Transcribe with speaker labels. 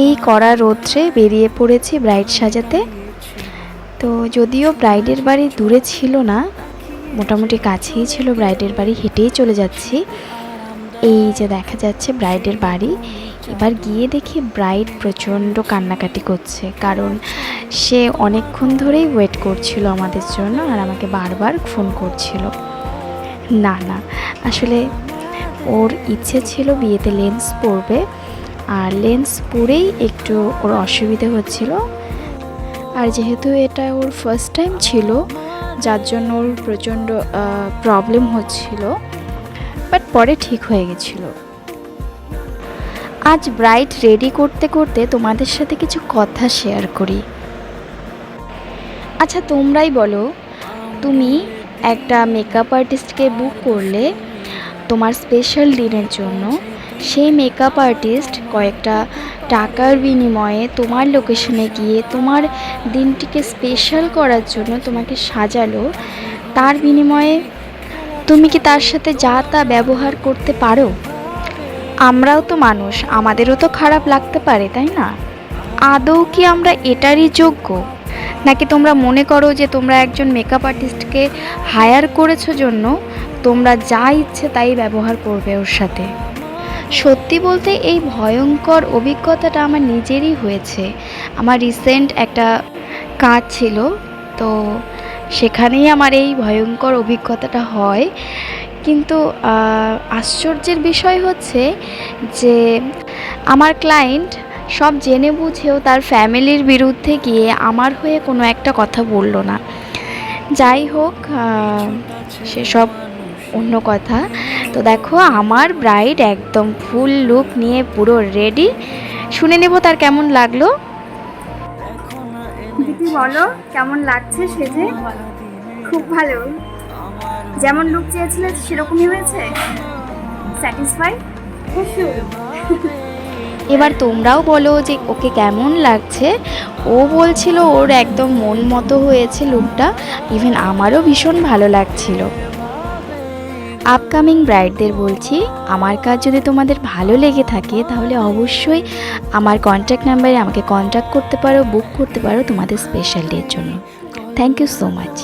Speaker 1: এই কড়া রৌদ্রে বেরিয়ে পড়েছি ব্রাইড সাজাতে। তো যদিও ব্রাইডের বাড়ি দূরে ছিল না, মোটামুটি কাছেই ছিল ব্রাইডের বাড়ি, হেঁটেই চলে যাচ্ছি। এই যে দেখা যাচ্ছে ব্রাইডের বাড়ি, এবার গিয়ে দেখি ব্রাইড প্রচণ্ড কান্নাকাটি করছে, কারণ সে অনেকক্ষণ ধরেই ওয়েট করছিল আমাদের জন্য আর আমাকে বারবার ফোন করছিল। না না, আসলে ওর ইচ্ছে ছিল বিয়েতে লেন্স পরবে আর লেন্স পরেই একটু ওর অসুবিধে হচ্ছিল। আর যেহেতু এটা ওর ফার্স্ট টাইম ছিল, যার জন্য ওর প্রচণ্ড প্রবলেম হচ্ছিল বাট পরে ঠিক হয়ে গেছিল। আজ ব্রাইড রেডি করতে করতে তোমাদের সাথে কিছু কথা শেয়ার করি। আচ্ছা তোমরাই বলো, তুমি একটা মেকআপ আর্টিস্টকে বুক করলে তোমার স্পেশাল দিনের জন্য সেই মেকআপ আর্টিস্ট কয়েকটা টাকার বিনিময়ে তোমার লোকেশনে গিয়ে তোমার দিনটিকে স্পেশাল করার জন্য তোমাকে সাজালো। তার বিনিময়ে তুমি কি তার সাথে যা তা ব্যবহার করতে পারো? আমরাও তো মানুষ, আমাদেরও তো খারাপ লাগতে পারে, তাই না? আদৌ কি আমরা এটারই যোগ্য? নাকি তোমরা মনে করো যে তোমরা একজন মেকআপ আর্টিস্টকে হায়ার করেছ জন্য? তোমরা যা ইচ্ছে তাই ব্যবহার করবে ওর সাথে। সত্যি বলতে এই ভয়ঙ্কর অভিজ্ঞতাটা আমার নিজেরই হয়েছে। আমার রিসেন্ট একটা কাজ ছিল, তো সেখানেই আমার এই ভয়ঙ্কর অভিজ্ঞতাটা হয়। কিন্তু আশ্চর্যের বিষয় হচ্ছে যে আমার ক্লায়েন্ট সব জেনে বুঝেও তার ফ্যামিলির বিরুদ্ধে গিয়ে আমার হয়ে কোনো একটা কথা বলল না। যাই হোক সেসব অন্য কথা। তো দেখো আমার ব্রাইড একদম ফুল লুক নিয়ে পুরো রেডি শুনে নেব তার কেমন লাগল। দিদি বলো কেমন লাগছে সেজে? খুব ভালো। যেমন লুক চেয়েছিলে সেরকমই হয়েছে? স্যাটিসফাই এবার তোমরাও বলো যে ওকে কেমন লাগছে। ও বলছিল ওর একদম মন মতো হয়েছে লুকটা ইভেন আমারও ভীষণ ভালো লাগছিল। আপকামিং ব্রাইডদের বলছি, আমার কাজ যদি তোমাদের ভালো লেগে থাকে, তাহলে অবশ্যই আমার কন্ট্যাক্ট নাম্বারে আমাকে কন্ট্যাক্ট করতে পারো বুক করতে পারো তোমাদের স্পেশাল ডের জন্য। Thank you so much